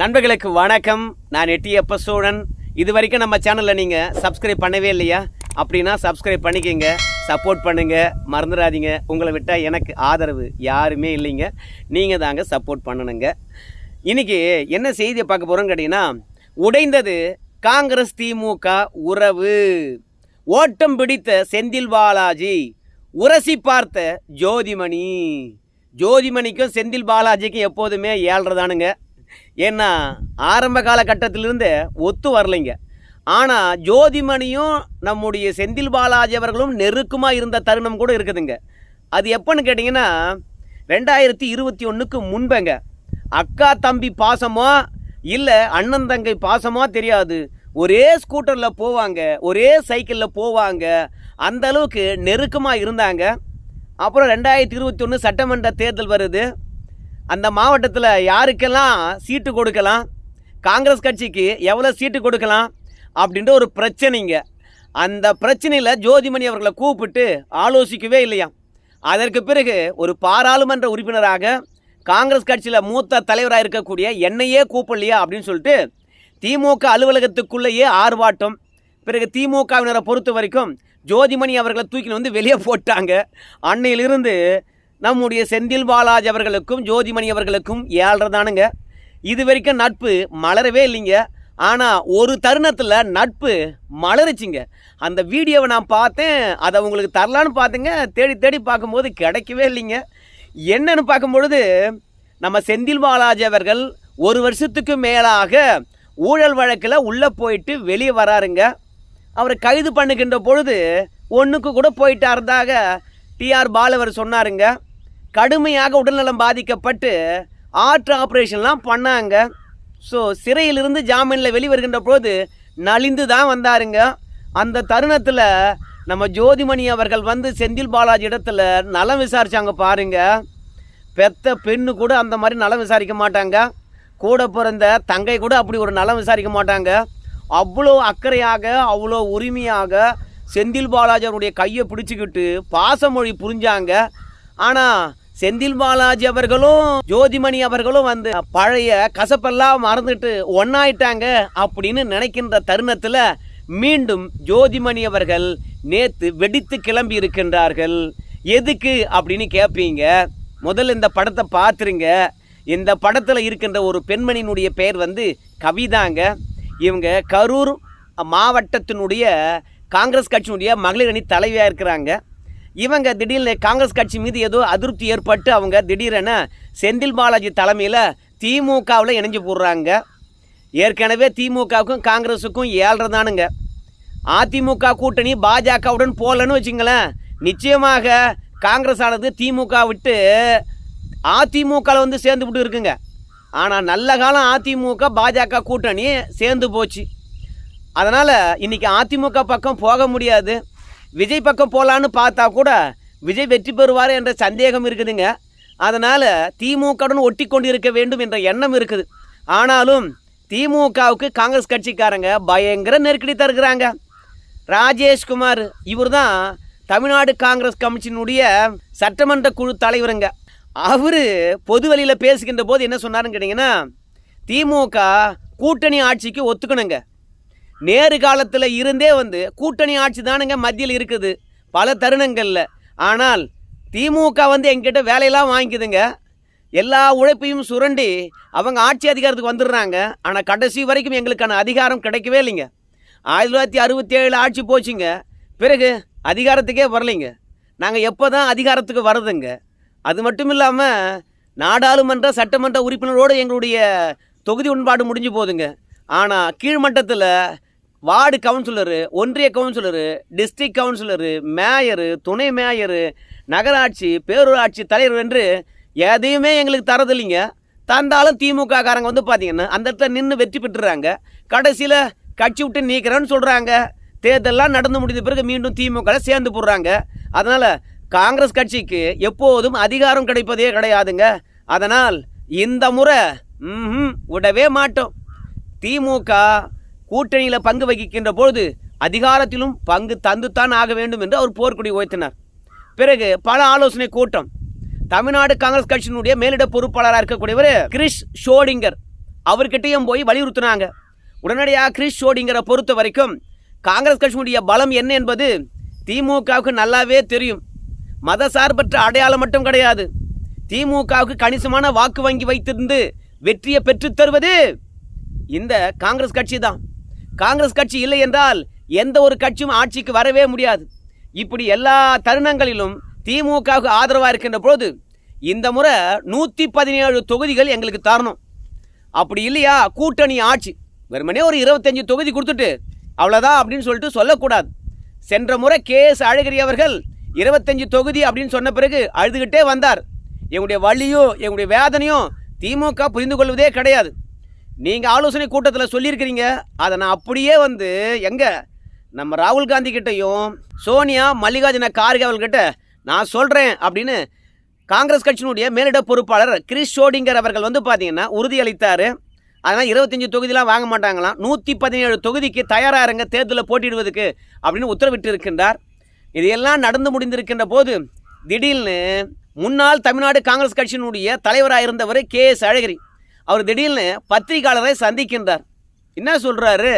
நண்பர்களுக்கு வணக்கம். நான் எட்டியப்ப சூழன். இது வரைக்கும் நம்ம சேனலில் நீங்கள் சப்ஸ்கிரைப் பண்ணவே இல்லையா? அப்படின்னா சப்ஸ்கிரைப் பண்ணிக்கங்க. சப்போர்ட் பண்ணுங்க. மறந்துடாதீங்க. உங்களை விட்டால் எனக்கு ஆதரவு யாருமே இல்லைங்க. நீங்கள் தாங்க சப்போர்ட் பண்ணணுங்க. இன்னைக்கு என்ன செய்தியை பார்க்க போகிறோம்னு கேட்டிங்கன்னா உடைந்தது காங்கிரஸ் திமுக உறவு. ஓட்டம் பிடித்த செந்தில் பாலாஜி உரசி பார்த்த ஜோதிமணி. ஜோதிமணிக்கும் செந்தில் பாலாஜிக்கும் எப்போதுமே ஏழ்றதானுங்க. ஏன்னா ஆரம்ப காலகட்டத்திலிருந்து ஒத்து வரலைங்க. ஆனால் ஜோதிமணியும் நம்முடைய செந்தில் பாலாஜி அவர்களும் நெருக்கமாக இருந்த தருணம் கூட இருக்குதுங்க. அது எப்போன்னு கேட்டிங்கன்னா ரெண்டாயிரத்தி இருபத்தி ஒன்றுக்கு முன்பங்க. அக்கா தம்பி பாசமோ இல்லை அண்ணன் தங்கை பாசமோ தெரியாது. ஒரே ஸ்கூட்டரில் போவாங்க ஒரே சைக்கிளில் போவாங்க. அந்த அளவுக்கு நெருக்கமாக இருந்தாங்க. அப்புறம் ரெண்டாயிரத்தி இருபத்தி ஒன்று சட்டமன்ற தேர்தல் வருது. அந்த மாவட்டத்தில் யாருக்கெல்லாம் சீட்டு கொடுக்கலாம்? காங்கிரஸ் கட்சிக்கு எவ்வளோ சீட்டு கொடுக்கலாம்? அப்படின்ற ஒரு பிரச்சனைங்க. அந்த பிரச்சனையில் ஜோதிமணி அவர்களை கூப்பிட்டு ஆலோசிக்கவே இல்லையா? அதற்கு பிறகு ஒரு பாராளுமன்ற உறுப்பினராக காங்கிரஸ் கட்சியில் மூத்த தலைவராக இருக்கக்கூடிய என்னையே கூப்பிடலையா அப்படின்னு சொல்லிட்டு திமுக அலுவலகத்துக்குள்ளேயே ஆர்ப்பாட்டம். பிறகு திமுகவினரை பொறுத்த வரைக்கும் ஜோதிமணி அவர்களை தூக்கின்னு வந்து வெளியே போட்டாங்க. அன்னையிலிருந்து நம்முடைய செந்தில் பாலாஜ் அவர்களுக்கும் ஜோதிமணி அவர்களுக்கும் ஏழ்றதானுங்க இது வரைக்கும் நட்பு மலரவே இல்லைங்க. ஆனால் ஒரு தருணத்தில் நட்பு மலருச்சுங்க. அந்த வீடியோவை நான் பார்த்தேன். அதை உங்களுக்கு தரலான்னு பார்த்தேங்க. தேடி தேடி பார்க்கும்போது கிடைக்கவே இல்லைங்க. என்னன்னு பார்க்கும்பொழுது நம்ம செந்தில் பாலாஜி அவர்கள் ஒரு வருஷத்துக்கு மேலாக ஊழல் வழக்கில் உள்ளே போயிட்டு வெளியே வராருங்க. அவரை கைது பண்ணுகின்ற பொழுது ஒன்றுக்கு கூட போயிட்டாருந்தாக டிஆர் பாலவர் சொன்னாருங்க. கடுமையாக உடல்நலம் பாதிக்கப்பட்டு ஆற்று ஆப்ரேஷன்லாம் பண்ணாங்க. ஸோ சிறையிலிருந்து ஜாமீனில் வெளிவருகின்ற போது நலிந்து தான் வந்தாருங்க. அந்த தருணத்தில் நம்ம ஜோதிமணி அவர்கள் வந்து செந்தில் பாலாஜி இடத்துல நலம் விசாரித்தாங்க பாருங்க. பெத்த பெண்ணு கூட அந்த மாதிரி நலம் விசாரிக்க மாட்டாங்க. கூட பிறந்த தங்கை கூட அப்படி ஒரு நலம் விசாரிக்க மாட்டாங்க. அவ்வளோ அக்கறையாக அவ்வளோ உரிமையாக செந்தில் பாலாஜி அவருடைய கையை பிடிச்சிக்கிட்டு பாசமொழி புரிஞ்சாங்க. ஆனால் செந்தில் பாலாஜி அவர்களும் ஜோதிமணி அவர்களும் வந்து பழைய கசப்பெல்லாம் மறந்துட்டு ஒன்னாயிட்டாங்க அப்படின்னு நினைக்கின்ற தருணத்தில் மீண்டும் ஜோதிமணி அவர்கள் நேத்து வெடித்து கிளம்பி இருக்கின்றார்கள். எதுக்கு அப்படின்னு கேட்பீங்க முதல்ல இந்த படத்தை பார்த்துருங்க இந்த படத்தில் இருக்கின்ற ஒரு பெண்மணியினுடைய பெயர் வந்து கவிதாங்க. இவங்க கரூர் மாவட்டத்தினுடைய காங்கிரஸ் கட்சியினுடைய மகளிர் அணி தலைவியாக இருக்கிறாங்க. இவங்க திடீர்னு காங்கிரஸ் கட்சி மீது ஏதோ அதிருப்தி ஏற்பட்டு அவங்க திடீரென செந்தில் பாலாஜி தலைமையில் திமுகவில் இணைஞ்சு போடுறாங்க. ஏற்கனவே திமுகவுக்கும் காங்கிரஸுக்கும் ஏழ்றதானுங்க அதிமுக கூட்டணி பாஜகவுடன் போகலன்னு வச்சுங்களேன். நிச்சயமாக காங்கிரஸ் ஆனது திமுக விட்டு அதிமுகவில் வந்து சேர்ந்து விட்டு இருக்குங்க. ஆனால் நல்ல காலம் அதிமுக பாஜக கூட்டணி சேர்ந்து போச்சு. அதனால் இன்றைக்கி அதிமுக பக்கம் போக முடியாது. விஜய் பக்கம் போகலான்னு பார்த்தா கூட விஜய் வெற்றி பெறுவார் என்ற சந்தேகம் இருக்குதுங்க. அதனால் திமுகவுடன் ஒட்டி கொண்டு இருக்க வேண்டும் என்ற எண்ணம் இருக்குது. ஆனாலும் திமுகவுக்கு காங்கிரஸ் கட்சிக்காரங்க பயங்கர நெருக்கடி தருகிறாங்க. ராஜேஷ்குமார் இவர் தான் தமிழ்நாடு காங்கிரஸ் கமிஷனுடைய சட்டமன்ற குழு தலைவருங்க. அவர் பொது வழியில் பேசுகின்ற போது என்ன சொன்னாருன்னு கேட்டிங்கன்னா திமுக கூட்டணி ஆட்சிக்கு ஒத்துக்கணுங்க. நேரு காலத்தில் இருந்தே வந்து கூட்டணி ஆட்சி தானுங்க மத்தியில் இருக்குது பல தருணங்களில். ஆனால் திமுக வந்து எங்கிட்ட வேலையெல்லாம் வாங்கிக்குதுங்க. எல்லா உழைப்பையும் சுரண்டி அவங்க ஆட்சி அதிகாரத்துக்கு வந்துடுறாங்க. ஆனால் கடைசி வரைக்கும் எங்களுக்கான அதிகாரம் கிடைக்கவே இல்லைங்க. ஆயிரத்தி தொள்ளாயிரத்தி அறுபத்தி ஏழு ஆட்சி போச்சுங்க. பிறகு அதிகாரத்துக்கே வரலைங்க. நாங்கள் எப்போ தான் அதிகாரத்துக்கு வர்றதுங்க அது மட்டும் இல்லாமல் நாடாளுமன்ற சட்டமன்ற உறுப்பினரோடு எங்களுடைய தொகுதி உண்பாடு முடிஞ்சு போகுதுங்க ஆனால் கீழ்மட்டத்தில் வார்டு கவுன்சிலரு ஒன்றிய கவுன்சிலரு டிஸ்ட்ரிக்ட் கவுன்சிலரு மேயரு துணை மேயரு நகராட்சி பேரூராட்சி தலைவர் என்று எதையுமே எங்களுக்கு தரதில்லைங்க. தந்தாலும் திமுக காரங்க வந்து பார்த்தீங்கன்னா அந்த இடத்துல நின்று வெற்றி பெற்றுறாங்க. கடைசியில் கட்சி விட்டு நீக்கிறேன்னு சொல்கிறாங்க தேர்தலெலாம் நடந்து முடிந்த பிறகு மீண்டும் திமுக சேர்ந்து போடுறாங்க. அதனால் காங்கிரஸ் கட்சிக்கு எப்போதும் அதிகாரம் கிடைப்பதே கிடையாதுங்க. அதனால் இந்த முறை விடவே மாட்டோம். திமுக கூட்டணியில் பங்கு வகிக்கின்ற பொழுது அதிகாரத்திலும் பங்கு தந்துத்தான் ஆக வேண்டும் என்று அவர் போர்க்குடி உயர்த்தினார். பிறகு பல ஆலோசனை கூட்டம். தமிழ்நாடு காங்கிரஸ் கட்சியினுடைய மேலிட பொறுப்பாளராக இருக்கக்கூடியவர் கிரிஷ் ஷோடிங்கர் அவர்கிட்டையும் போய் வலியுறுத்தினாங்க. உடனடியாக கிறிஸ் ஷோடிங்கிற பொறுத்த வரைக்கும் காங்கிரஸ் கட்சியினுடைய பலம் என்ன என்பது திமுகவுக்கு நல்லாவே தெரியும். மதசார்பற்ற அடையாளம் மட்டும் கிடையாது. திமுகவுக்கு கணிசமான வாக்கு வங்கி வைத்திருந்து வெற்றியை பெற்றுத்தருவது இந்த காங்கிரஸ் கட்சி தான் காங்கிரஸ் கட்சி இல்லை என்றால் எந்த ஒரு கட்சியும் ஆட்சிக்கு வரவே முடியாது. இப்படி எல்லா தருணங்களிலும் திமுகவுக்கு ஆதரவாக இருக்கின்ற போது இந்த முறை நூற்றி பதினேழு தொகுதிகள் எங்களுக்கு தரணும். அப்படி இல்லையா? கூட்டணி ஆட்சி. வெறுமனே ஒரு இருபத்தஞ்சு தொகுதி கொடுத்துட்டு அவ்வளோதான் அப்படின்னு சொல்லிட்டு சொல்லக்கூடாது. சென்ற முறை கே எஸ் அழகிரி அவர்கள் இருபத்தஞ்சு தொகுதி அப்படின்னு சொன்ன பிறகு அழுதுகிட்டே வந்தார். எங்களுடைய வழியும் எங்களுடைய வேதனையும் திமுக புரிந்து கொள்வதே கிடையாது. நீங்கள் ஆலோசனை கூட்டத்தில் சொல்லியிருக்கிறீங்க. அதை நான் அப்படியே வந்து எங்கே? நம்ம ராகுல் காந்தி கிட்டையும் சோனியா மல்லிகார்ஜுன கார்கே அவர்கிட்ட நான் சொல்கிறேன் அப்படின்னு காங்கிரஸ் கட்சியினுடைய மேலிட பொறுப்பாளர் கிறிஸ் ஷோடிங்கர் அவர்கள் வந்து பார்த்தீங்கன்னா உறுதியளித்தார். அதனால் இருபத்தஞ்சி தொகுதியெலாம் வாங்க மாட்டாங்களாம். நூற்றி பதினேழு தொகுதிக்கு தயாராக இருங்க தேர்தலில் போட்டியிடுவதற்கு அப்படின்னு உத்தரவிட்டு இருக்கின்றார் இதையெல்லாம் நடந்து முடிந்திருக்கின்ற போது திடீர்னு முன்னாள் தமிழ்நாடு காங்கிரஸ் கட்சியினுடைய தலைவராக இருந்தவர் கே எஸ் அழகிரி. அவர் திடீர்னு பத்திரிகையாளரை சந்திக்கின்றார். என்ன சொல்கிறாரு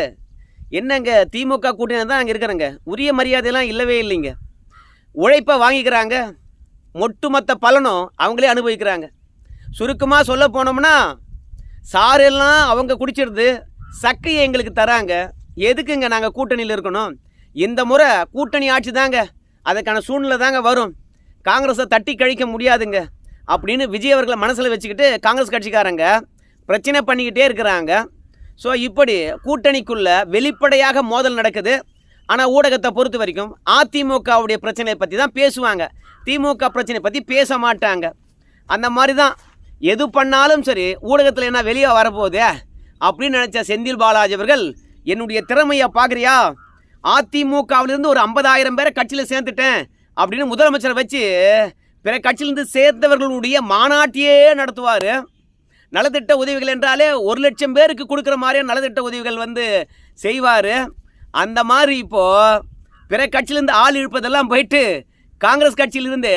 என்னங்க திமுக கூட்டணி தான் அங்கே இருக்கிறேங்க. உரிய மரியாதையெல்லாம் இல்லவே இல்லைங்க. உழைப்பை வாங்கிக்கிறாங்க. ஒட்டுமொத்த பலனும் அவங்களே அனுபவிக்கிறாங்க. சுருக்கமாக சொல்ல போனோம்னா சாரெல்லாம் அவங்க குடிச்சிருது சக்கையை எங்களுக்கு தராங்க. எதுக்குங்க நாங்கள் கூட்டணியில் இருக்கணும்? இந்த முறை கூட்டணி ஆட்சி தாங்க. அதுக்கான சூழ்நிலை தாங்க வரும். காங்கிரஸை தட்டி கழிக்க முடியாதுங்க. அப்படின்னு விஜய் அவர்களை மனசில் வச்சுக்கிட்டு காங்கிரஸ் கட்சிக்காரங்க பிரச்சனை பண்ணிக்கிட்டே இருக்கிறாங்க. ஸோ இப்படி கூட்டணிக்குள்ளே வெளிப்படையாக மோதல் நடக்குது. ஆனால் ஊடகத்தை பொறுத்த வரைக்கும் அதிமுகவுடைய பிரச்சனையை பற்றி தான் பேசுவாங்க. திமுக பிரச்சனை பற்றி பேச மாட்டாங்க. அந்த மாதிரி தான் எது பண்ணாலும் சரி ஊடகத்தில் என்ன வெளியே வரப்போகுதே? அப்படின்னு நினச்ச செந்தில் பாலாஜி அவர்கள் என்னுடைய திறமையை பார்க்குறியா அதிமுகவிலிருந்து ஒரு ஐம்பதாயிரம் பேரை கட்சியில் சேர்த்துட்டேன். அப்படின்னு முதலமைச்சரை வச்சு பிற கட்சியிலிருந்து சேர்ந்தவர்களுடைய மாநாட்டையே நடத்துவார். நலத்திட்ட உதவிகள் என்றாலே ஒரு லட்சம் பேருக்கு கொடுக்குற மாதிரியே நலத்திட்ட உதவிகள் வந்து செய்வார். அந்த மாதிரி இப்போது பிற கட்சியிலேருந்து ஆள் இழுப்பதெல்லாம் போயிட்டு காங்கிரஸ் கட்சியிலிருந்து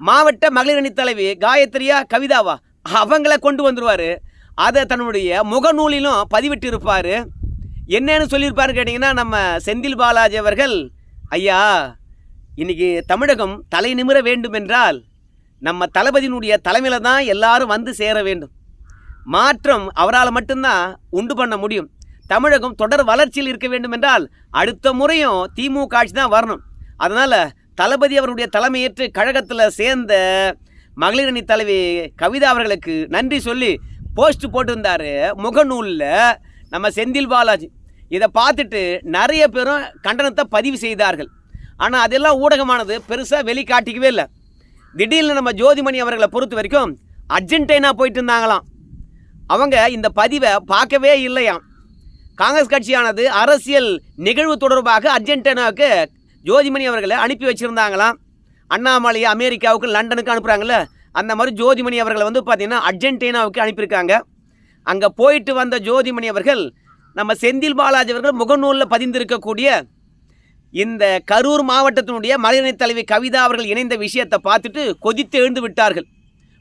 மாவட்ட மகளிர் அணி தலைவி காயத்ரியா கவிதாவா அவங்கள கொண்டு வந்துடுவார் அதை தன்னுடைய முகநூலிலும் பதிவிட்டு இருப்பார் என்னன்னு சொல்லியிருப்பாரு கேட்டிங்கன்னா நம்ம செந்தில் பாலாஜி அவர்கள் ஐயா இன்றைக்கி தமிழகம் தலை நிமிர வேண்டும் என்றால் நம்ம தளபதியினுடைய தலைமையில் தான் எல்லாரும் வந்து சேர வேண்டும். மாற்றம் அவரால் மட்டும்தான் உண்டு பண்ண முடியும். தமிழகம் தொடர் வளர்ச்சியில் இருக்க வேண்டும் என்றால் அடுத்த முறையும் திமுக ஆட்சி தான் வரணும். அதனால் தளபதி அவருடைய தலைமையேற்று கழகத்தில் சேர்ந்த மகளிர் அணி தலைவி கவிதா அவர்களுக்கு நன்றி சொல்லி போஸ்ட் போட்டிருந்தார் முகநூலில் நம்ம செந்தில் பாலாஜி. இதை பார்த்துட்டு நிறைய பேரும் கண்டனத்தை பதிவு செய்தார்கள். ஆனால் அதெல்லாம் ஊடகமானது பெருசாக வெளிக்காட்டிக்கவே இல்லை. திடீர்னு நம்ம ஜோதிமணி அவர்களை பொறுத்த வரைக்கும் அர்ஜென்டைனா போயிட்டு இருந்தாங்களாம். அவங்க இந்த பதிவை பார்க்கவே இல்லையாம். காங்கிரஸ் கட்சியானது அரசியல் நிகழ்வு தொடர்பாக அர்ஜென்டினாவுக்கு ஜோதிமணி அவர்களை அனுப்பி வச்சுருந்தாங்களாம். அண்ணாமலையை அமெரிக்காவுக்கு லண்டனுக்கு அனுப்புகிறாங்கல்ல அந்த மாதிரி ஜோதிமணி அவர்களை வந்து பார்த்திங்கன்னா அர்ஜென்டினாவுக்கு அனுப்பியிருக்காங்க. அங்கே போயிட்டு வந்த ஜோதிமணி அவர்கள் நம்ம செந்தில் பாலாஜி அவர்கள் முகநூலில் பதிந்திருக்கக்கூடிய இந்த கரூர் மாவட்டத்தினுடைய மகளிரணி தலைவி கவிதா அவர்கள் இணைந்த விஷயத்தை பார்த்துட்டு கொதித்து எழுந்து விட்டார்கள்.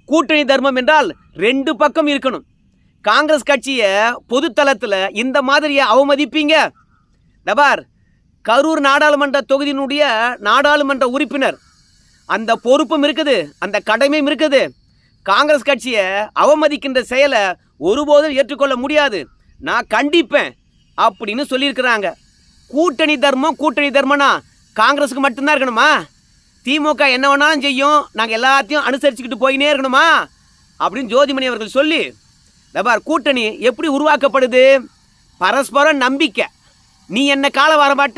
கூட்டணி தர்மம் என்றால் ரெண்டு பக்கம் இருக்கணும். காங்கிரஸ் கட்சியை பொதுத்தளத்தில் இந்த மாதிரியை அவமதிப்பீங்க? தபார் கரூர் நாடாளுமன்ற தொகுதியினுடைய நாடாளுமன்ற உறுப்பினர். அந்த பொறுப்பும் இருக்குது அந்த கடமையும் இருக்குது. காங்கிரஸ் கட்சியை அவமதிக்கின்ற செயலை ஒருபோதும் ஏற்றுக்கொள்ள முடியாது. நான் கண்டிப்பேன் அப்படின்னு சொல்லியிருக்கிறாங்க. கூட்டணி தர்மம் கூட்டணி தர்மம்னா காங்கிரஸுக்கு மட்டும்தான் இருக்கணுமா? திமுக என்ன வேணாலும் செய்யும் நாங்கள் எல்லாத்தையும் அனுசரிச்சுக்கிட்டு போயினே இருக்கணுமா? அப்படின்னு ஜோதிமணி அவர்கள் சொல்லி பார் கூட்டணி எப்படி உருவாக்கப்படுது? பரஸ்பரம் நம்பிக்கை. நீ என்ன கால வர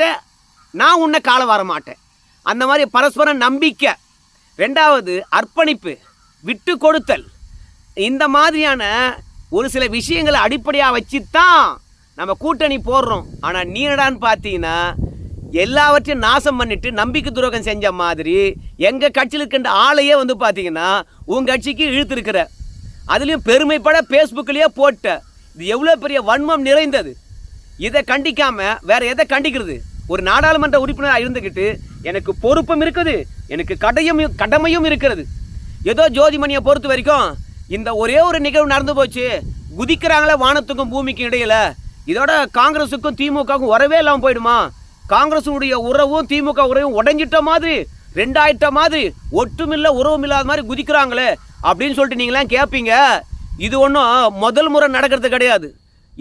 நான் உன்னை கால வர மாட்டேன். அந்த மாதிரி பரஸ்பரம் நம்பிக்கை. ரெண்டாவது அர்ப்பணிப்பு விட்டு கொடுத்தல். இந்த மாதிரியான ஒரு சில விஷயங்களை அடிப்படையாக வச்சு தான் நம்ம கூட்டணி போடுறோம். ஆனால் நீ என்னடான்னு பார்த்தீங்கன்னா எல்லாவற்றையும் நாசம் பண்ணிட்டு நம்பிக்கை துரோகம் செஞ்ச மாதிரி எங்கள் கட்சியில் இருக்கின்ற ஆளையே வந்து பார்த்தீங்கன்னா உங்கள் கட்சிக்கு இழுத்துருக்கிற அதுலேயும் பெருமைப்பட ஃபேஸ்புக்லேயே போட்ட. இது எவ்வளோ பெரிய வன்மம் நிறைந்தது. இதை கண்டிக்காமல் வேற எதை கண்டிக்கிறது? ஒரு நாடாளுமன்ற உறுப்பினராக இருந்துக்கிட்டு எனக்கு பொறுப்பும் இருக்குது எனக்கு கடையும் கடமையும் இருக்கிறது. ஏதோ ஜோதிமணியை பொறுத்த வரைக்கும் இந்த ஒரே ஒரு நிகழ்வு நடந்து போச்சு. குதிக்கிறாங்களே வானத்துக்கும் பூமிக்கும் இடையில. இதோட காங்கிரஸுக்கும் திமுகவுக்கும் உறவே இல்லாமல் போயிடுமா? காங்கிரஸுடைய உறவும் திமுக உறவும் உடஞ்சிட்ட மாதிரி ரெண்டாயிட்ட மாதிரி ஒட்டுமில்ல உறவும் இல்லாத மாதிரி குதிக்கிறாங்களே. அப்படின்னு சொல்லிட்டு நீங்களாம் கேட்பீங்க இது ஒன்றும் முதல் முறை நடக்கிறது கிடையாது.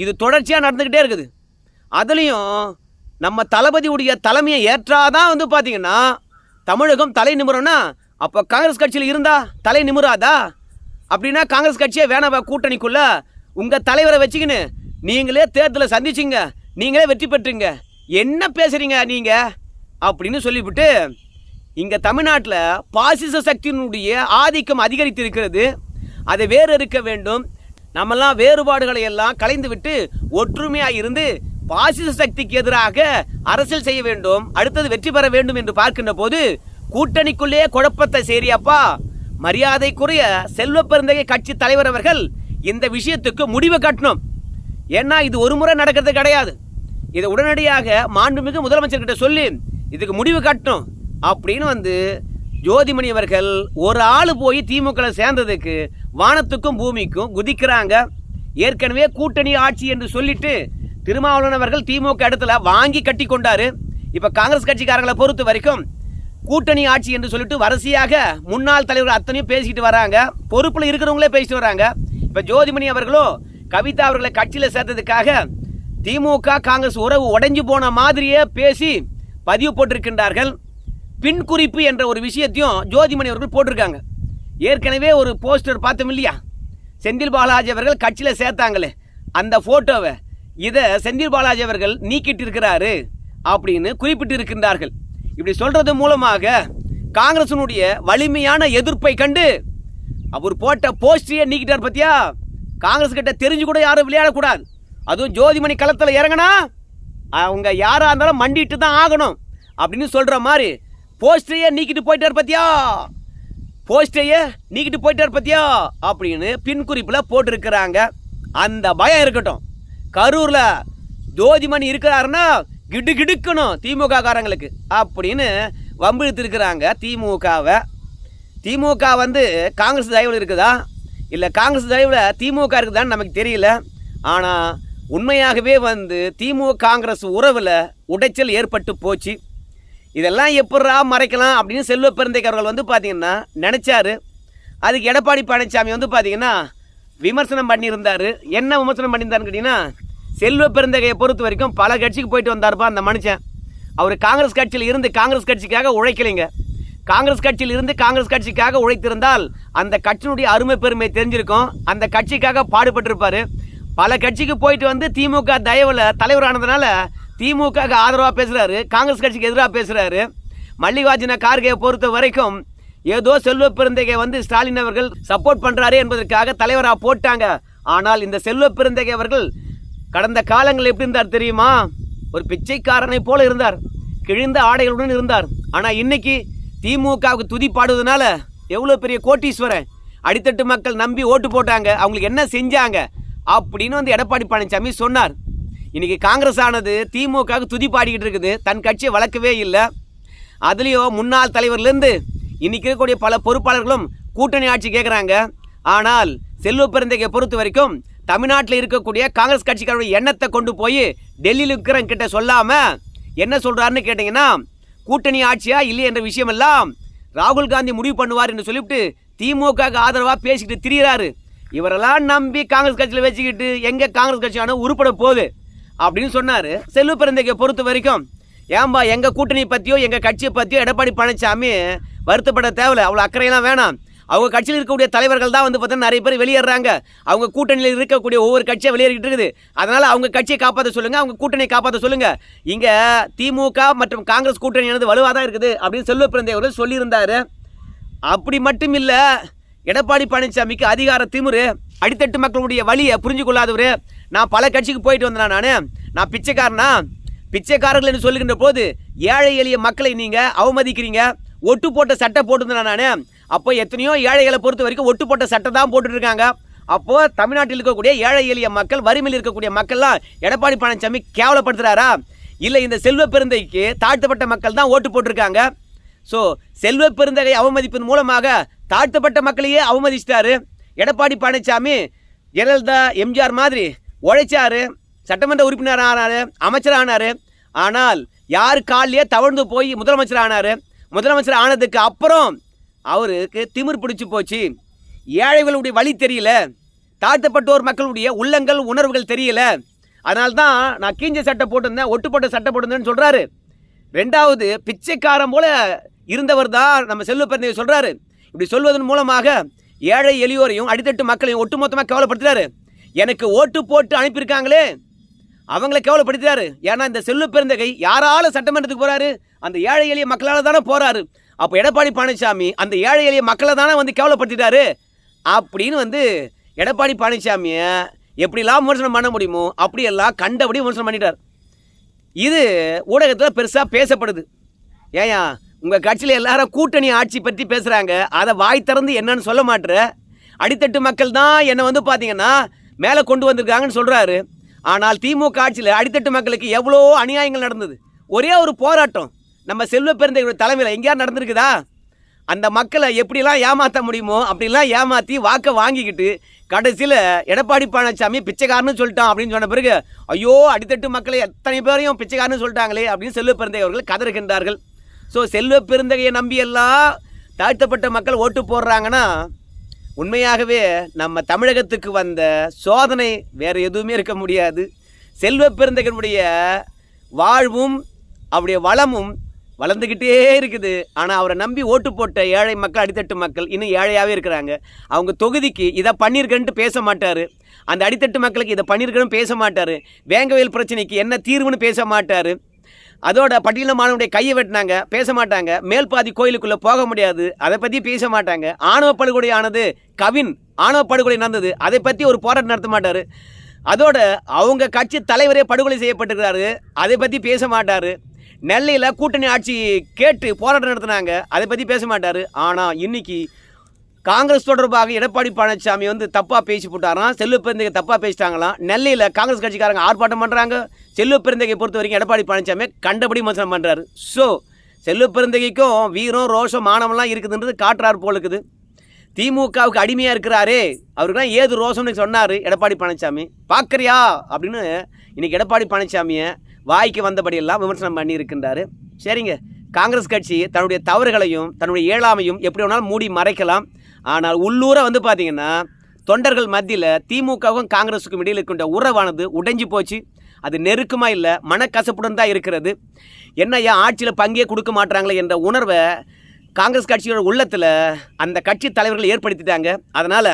இது தொடர்ச்சியாக நடந்துக்கிட்டே இருக்குது. அதுலேயும் நம்ம தளபதியுடைய தலைமையை ஏற்றாதான் வந்து பார்த்தீங்கன்னா தமிழகம் தலை நிமிரம்னா அப்போ காங்கிரஸ் கட்சியில் இருந்தா தலை நிமிராதா? அப்படின்னா காங்கிரஸ் கட்சியே வேணாவா கூட்டணிக்குள்ள. உங்கள் தலைவரை வச்சுக்கின்னு நீங்களே தேர்தலை சந்திச்சிங்க. நீங்களே வெற்றி பெற்றுங்க. என்ன பேசுகிறீங்க நீங்கள் அப்படின்னு சொல்லிவிட்டு இங்கே தமிழ்நாட்டில் பாசிச சக்தியினுடைய ஆதிக்கம் அதிகரித்து இருக்கிறது அதை வேறு இருக்க வேண்டும். நம்மெல்லாம் வேறுபாடுகளை எல்லாம் கலைந்து விட்டு ஒற்றுமையாக இருந்து பாசிச சக்திக்கு எதிராக அரசியல் செய்ய வேண்டும். அடுத்தது வெற்றி பெற வேண்டும் என்று பார்க்கின்ற போது கூட்டணிக்குள்ளே குழப்பத்தை சேரியப்பா. மரியாதைக்குரிய செல்வ பெருந்தகை கட்சி தலைவர் அவர்கள் இந்த விஷயத்துக்கு முடிவு கட்டணும். ஏன்னா இது ஒரு முறை நடக்கிறது கிடையாது. இதை உடனடியாக மாண்புமிகு முதலமைச்சர்கிட்ட சொல்லி இதுக்கு முடிவு கட்டணும். அப்படின்னு வந்து ஜோதிமணி அவர்கள் ஒரு ஆள் போய் திமுக சேர்ந்ததுக்கு வானத்துக்கும் பூமிக்கும் குதிக்கிறாங்க. ஏற்கனவே கூட்டணி ஆட்சி என்று சொல்லிட்டு திருமாவளவன் அவர்கள் திமுக இடத்துல வாங்கி கட்டி கொண்டாரு. இப்ப காங்கிரஸ் கட்சிக்காரங்களை பொறுத்த வரைக்கும் கூட்டணி ஆட்சி என்று சொல்லிட்டு வரிசையாக முன்னாள் தலைவர் அத்தனையும் பேசிட்டு வராங்க. பொறுப்புல இருக்கிறவங்களே பேசிட்டு வராங்க. இப்ப ஜோதிமணி அவர்களும் கவிதா அவர்களை கட்சியில சேர்த்ததுக்காக திமுக காங்கிரஸ் உறவு உடைஞ்சு போன மாதிரியே பேசி பதிவு போட்டிருக்கின்றார்கள். பின் குறிப்பு என்ற ஒரு விஷயத்தையும் ஜோதிமணி அவர்கள் போட்டிருக்காங்க. ஏற்கனவே ஒரு போஸ்டர் பார்த்தோம் இல்லையா? செந்தில் பாலாஜி அவர்கள் கட்சியில் சேர்த்தாங்களே அந்த ஃபோட்டோவை இதை செந்தில் பாலாஜி அவர்கள் நீக்கிட்டு இருக்கிறாரு அப்படின்னு குறிப்பிட்டு இருக்கின்றார்கள் இப்படி சொல்றது மூலமாக காங்கிரசினுடைய வலிமையான எதிர்ப்பை கண்டு அவர் போட்ட போஸ்டரியை நீக்கிட்டார் பத்தியா? காங்கிரஸ் கிட்ட தெரிஞ்சு கூட யாரும் விளையாடக்கூடாது. அதுவும் ஜோதிமணி களத்தில் இறங்கினா அவங்க யாராக இருந்தாலும் மண்டிட்டு தான் ஆகணும் அப்படின்னு சொல்கிற மாதிரி போஸ்டரையே நீக்கிட்டு போயிட்டார் பத்தியா? போஸ்டையே நீக்கிட்டு போயிட்டார் பத்தியா? அப்படின்னு பின் குறிப்பில் போட்டிருக்கிறாங்க. அந்த பயம் இருக்கட்டும். கரூரில் ஜோதிமணி இருக்கிறாருன்னா கிடு கிடுக்கணும் திமுக காரங்களுக்கு அப்படின்னு வம்பிழுத்திருக்கிறாங்க திமுகவை. திமுக வந்து காங்கிரஸ் தயவில் இருக்குதா? இல்லை காங்கிரஸ் தயவில் திமுக இருக்குதான்னு நமக்கு தெரியல. ஆனால் உண்மையாகவே வந்து திமுக காங்கிரஸ் உறவில் உடைச்சல் ஏற்பட்டு போச்சு. இதெல்லாம் எப்படா மறைக்கலாம் அப்படின்னு செல்வ பெருந்தைக்காரர்கள் வந்து பார்த்தீங்கன்னா நினச்சாரு. அதுக்கு எடப்பாடி பழனிசாமி வந்து பார்த்தீங்கன்னா விமர்சனம் பண்ணியிருந்தார். என்ன விமர்சனம் பண்ணியிருந்தாருன்னு கேட்டிங்கன்னா செல்வ பெருந்தகையை பொறுத்த வரைக்கும் பல கட்சிக்கு போயிட்டு வந்தாருப்பா அந்த மனுஷன். அவர் காங்கிரஸ் கட்சியில் இருந்து காங்கிரஸ் கட்சிக்காக உழைக்கலைங்க. காங்கிரஸ் கட்சியில் இருந்து காங்கிரஸ் கட்சிக்காக உழைத்திருந்தால் அந்த கட்சியினுடைய அருமை பெருமை தெரிஞ்சிருக்கும். அந்த கட்சிக்காக பாடுபட்டிருப்பார். பல கட்சிக்கு போயிட்டு வந்து திமுக தயவில் தலைவரானதுனால திமுக ஆதரவாக பேசுகிறாரு காங்கிரஸ் கட்சிக்கு எதிராக பேசுகிறாரு மல்லிகார்ஜுன கார்கே பொறுத்த வரைக்கும் ஏதோ செல்வ பெருந்தகை வந்து ஸ்டாலின் அவர்கள் சப்போர்ட் பண்ணுறாரு என்பதற்காக தலைவராக போட்டாங்க. ஆனால் இந்த செல்வ பெருந்தகை அவர்கள் கடந்த காலங்கள் எப்படி இருந்தார் தெரியுமா? ஒரு பிச்சைக்காரனை போல இருந்தார். கிழிந்த ஆடைகளுடன் இருந்தார். ஆனால் இன்னைக்கு திமுகவுக்கு துதி பாடுவதனால எவ்வளோ பெரிய கோட்டீஸ்வரன் அடித்தட்டு மக்கள் நம்பி ஓட்டு போட்டாங்க அவங்களுக்கு என்ன செஞ்சாங்க அப்படின்னு வந்து எடப்பாடி பழனிசாமி சொன்னார். இன்னைக்கு காங்கிரஸ் ஆனது திமுகவுக்கு துதி பாடிக்கிட்டு இருக்குது. தன் கட்சியை வளர்க்கவே இல்லை. அதுலேயும் முன்னாள் தலைவர்லேருந்து இன்னைக்கு இருக்கக்கூடிய பல பொறுப்பாளர்களும் கூட்டணி ஆட்சி கேட்குறாங்க ஆனால் செல்வ பெருந்தகையை பொறுத்த வரைக்கும் தமிழ்நாட்டில் இருக்கக்கூடிய காங்கிரஸ் கட்சிக்காரருடைய எண்ணத்தை கொண்டு போய் டெல்லியில் இருக்கிறவங்க கிட்ட சொல்லாமல் என்ன சொல்கிறாருன்னு கேட்டிங்கன்னா கூட்டணி ஆட்சியா இல்லை என்ற விஷயமெல்லாம் ராகுல் காந்தி முடிவு பண்ணுவார் என்று சொல்லிவிட்டு திமுக ஆதரவாக பேசிக்கிட்டு திரியிறாரு. இவரெல்லாம் நம்பி காங்கிரஸ் கட்சியில் வச்சுக்கிட்டு எங்கே காங்கிரஸ் கட்சியான உருப்பட போகுது. அப்படின்னு சொன்னார். செல்வ பிறந்தைக்கு பொறுத்த வரைக்கும் ஏன்பா எங்கள் கூட்டணி பற்றியோ எங்கள் கட்சியை பற்றியோ எடப்பாடி பழனிசாமி வருத்தப்பட தேவையில்ல. அவ்வளோ அக்கறையெல்லாம் வேணாம். அவங்க கட்சியில் இருக்கக்கூடிய தலைவர்கள் தான் வந்து பார்த்தீங்கன்னா நிறைய பேர் வெளியேறாங்க அவங்க கூட்டணியில் இருக்கக்கூடிய ஒவ்வொரு கட்சியாக வெளியேறிக்கிட்டு இருக்குது. அதனால் அவங்க கட்சியை காப்பாற்ற சொல்லுங்கள் அவங்க கூட்டணியை காப்பாற்ற சொல்லுங்கள் இங்கே திமுக மற்றும் காங்கிரஸ் கூட்டணியானது வலுவாக தான் இருக்குது அப்படின்னு செல்வ பிறந்தை அவர்கள் சொல்லியிருந்தார். அப்படி மட்டும் இல்லை எடப்பாடி பழனிசாமிக்கு அதிகார திமிரு அடித்தட்டு மக்களுடைய வழியை புரிஞ்சு கொள்ளாதவர் நான் பல கட்சிக்கு போயிட்டு வந்தேன் நான்? நான் பிச்சைக்காரனா? பிச்சைக்காரர்கள் என்று சொல்லுகின்ற போது ஏழை எளிய மக்களை நீங்கள் அவமதிக்கிறீங்க. ஒட்டு போட்ட சட்டை போட்டிருந்தேன் நான்? அப்போ எத்தனையோ ஏழைகளை பொறுத்த வரைக்கும் ஒட்டு போட்ட சட்டை தான் போட்டுட்ருக்காங்க. அப்போது தமிழ்நாட்டில் இருக்கக்கூடிய ஏழை எளிய மக்கள் வறுமையில் இருக்கக்கூடிய மக்கள்லாம் எடப்பாடி பழனிசாமி கேவலப்படுத்துகிறாரா இல்லை இந்த செல்வ பெருந்தைக்கு தாழ்த்தப்பட்ட மக்கள் தான் ஓட்டு போட்டிருக்காங்க. ஸோ செல்வ பெருந்தகை அவமதிப்பின் மூலமாக தாழ்த்தப்பட்ட மக்களையே அவமதிச்சிட்டாரு. எடப்பாடி பழனிசாமி ஜெயலலிதா எம்ஜிஆர் மாதிரி உழைச்சாரு சட்டமன்ற உறுப்பினர் ஆனார் அமைச்சர் ஆனார். ஆனால் யார் காலிலேயே தவழ்ந்து போய் முதலமைச்சர் ஆனார்? முதலமைச்சர் ஆனதுக்கு அப்புறம் அவருக்கு திமிர் பிடிச்சி போச்சு. ஏழைகளுடைய வழி தெரியல. தாழ்த்தப்பட்டோர் மக்களுடைய உள்ளங்கள் உணர்வுகள் தெரியல. அதனால தான் நான் கீஞ்ச சட்டை போட்டிருந்தேன் ஒட்டுப்பட்ட சட்டை போட்டிருந்தேன்னு சொல்கிறாரு ரெண்டாவது பிச்சைக்காரன் போல இருந்தவர் தான் நம்ம செல்வ சொல்கிறாரு இப்படி சொல்வதன் மூலமாக ஏழை எளியோரையும் அடித்தட்டு மக்களையும் ஒட்டுமொத்தமாக கேவலப்படுத்துறாரு எனக்கு ஓட்டு போட்டு அனுப்பியிருக்காங்களே. அவங்கள கேவலப்படுத்துறாரு ஏன்னா இந்த செல்லு பெருந்தகை யாரால சட்டமன்றத்துக்கு போறாரு. அந்த ஏழை எளிய மக்களால் தானே போறாரு. அப்போ எடப்பாடி பழனிசாமி அந்த ஏழை எளிய மக்களை தானே வந்து கேவலப்படுத்திட்டாரு. அப்படின்னு வந்து எடப்பாடி பழனிசாமியை எப்படிலாம் விமர்சனம் பண்ண முடியுமோ அப்படியெல்லாம் கண்டபடி விமர்சனம் பண்ணிட்டார். இது ஊடகத்தில் பெருசாக பேசப்படுது. ஏயா உங்கள் கட்சியில் எல்லாரும் கூட்டணி ஆட்சி பற்றி பேசுகிறாங்க அதை வாய் திறந்து என்னன்னு சொல்ல மாட்டுற அடித்தட்டு மக்கள் தான் என்னை வந்து பார்த்தீங்கன்னா மேலே கொண்டு வந்திருக்காங்கன்னு சொல்கிறாரு ஆனால் திமுக ஆட்சியில் அடித்தட்டு மக்களுக்கு எவ்வளோ அநியாயங்கள் நடந்தது. ஒரே ஒரு போராட்டம். நம்ம செல்வ பெருந்தைகளுடைய தலைமையில் எங்கேயாவது நடந்திருக்குதா? அந்த மக்களை எப்படிலாம் ஏமாற்ற முடியுமோ அப்படிலாம் ஏமாற்றி வாக்கை வாங்கிக்கிட்டு கடைசியில் எடப்பாடி பழனிசாமி பிச்சைக்காரன்னு சொல்லிட்டான் அப்படின்னு சொன்ன பிறகு ஐயோ அடித்தட்டு மக்களை எத்தனை பேரையும் பிச்சைக்காரன்னு சொல்லிட்டாங்களே அப்படின்னு செல்வ பெருந்தகை அவர்கள் கதறுகின்றார்கள். ஸோ செல்வ பெருந்தகையை நம்பி எல்லாம் தாழ்த்தப்பட்ட மக்கள் ஓட்டு போடுறாங்கன்னா உண்மையாகவே நம்ம தமிழகத்துக்கு வந்த சோதனை வேறு எதுவுமே இருக்க முடியாது. செல்வ பெருந்தகனுடைய வாழ்வும் அவருடைய வளமும் வளர்ந்துக்கிட்டே இருக்குது. ஆனால் அவரை நம்பி ஓட்டு போட்ட ஏழை மக்கள் அடித்தட்டு மக்கள் இன்னும் ஏழையாகவே இருக்கிறாங்க. அவங்க தொகுதிக்கு இதை பண்ணியிருக்கேன்ட்டு பேச மாட்டார். அந்த அடித்தட்டு மக்களுக்கு இதை பண்ணியிருக்கேன்னு பேச மாட்டார். வேங்கவேல் பிரச்சனைக்கு என்ன தீர்வுன்னு பேச மாட்டார். அதோட பட்டியல மாணவனுடைய கையை வெட்டினாங்க பேச மாட்டாங்க மேல் பாதி கோயிலுக்குள்ளே போக முடியாது அதை பற்றி பேச மாட்டாங்க. ஆணவ படுகொலை ஆனது கவின் ஆணவ படுகொலை நடந்தது. அதை பற்றி ஒரு போராட்டம் நடத்த மாட்டார். அதோட அவங்க கட்சி தலைவரே படுகொலை செய்யப்பட்டிருக்கிறாரு. அதை பற்றி பேச மாட்டார். நெல்லையில் கூட்டணி ஆட்சி கேட்டு போராட்டம் நடத்தினாங்க. அதை பற்றி பேச மாட்டார். ஆனால் இன்னைக்கு காங்கிரஸ் தொடர்பாக எடப்பாடி பழனிசாமி வந்து தப்பாக பேசி போட்டாராம். செல்லு பெருந்தகை தப்பாக பேசிட்டாங்களாம். நெல்லையில் காங்கிரஸ் கட்சிக்காரங்க ஆர்ப்பாட்டம் பண்ணுறாங்க செல்லு பெருந்தகை பொறுத்த வரைக்கும் எடப்பாடி பழனிசாமி கண்டபடி மோசனம் பண்ணுறாரு ஸோ செல்லு பெருந்தகைக்கும் வீரம் ரோஷம் மானம்லாம் இருக்குதுன்றது காட்டுறாரு போல இருக்குது. திமுகவுக்கு அடிமையாக இருக்கிறாரே. அவருக்குலாம் ஏது ரோஷம்னு சொன்னார் எடப்பாடி பழனிசாமி. பார்க்குறியா அப்படின்னு இன்றைக்கி எடப்பாடி பழனிசாமியை வாய்க்கு வந்தபடியெல்லாம் விமர்சனம் பண்ணி இருக்கின்றாரு சரிங்க. காங்கிரஸ் கட்சி தன்னுடைய தவறுகளையும் தன்னுடைய இயலாமையும் எப்படி வேணாலும் மூடி மறைக்கலாம். ஆனால் உள்ளூர வந்து பார்த்தீங்கன்னா தொண்டர்கள் மத்தியில் திமுகவும் காங்கிரஸுக்கும் இடையில் இருக்கின்ற உறவானது உடைஞ்சு போச்சு. அது நெருக்கமாக இல்லை மனக்கசப்புடன் தான் இருக்கிறது. என்ன ஏன் ஆட்சியில் பங்கே கொடுக்க மாட்டாங்களே என்ற உணர்வை காங்கிரஸ் கட்சியோட உள்ளத்தில் அந்த கட்சி தலைவர்கள் ஏற்படுத்திட்டாங்க. அதனால்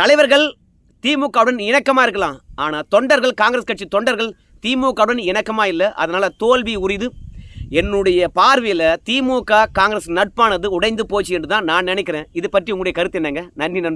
தலைவர்கள் திமுகவுடன் இணக்கமாக இருக்கலாம். ஆனால் தொண்டர்கள் காங்கிரஸ் கட்சி தொண்டர்கள் திமுகவுடன் இணக்கமாக இல்லை. அதனால் தோல்வி உரிது. என்னுடைய பார்வையில் திமுக காங்கிரஸ் நட்பானது உடைந்து போச்சு என்று தான் நான் நினைக்கிறேன். இது பற்றி உங்களுடைய கருத்து என்னங்க? நன்றி நன்றி.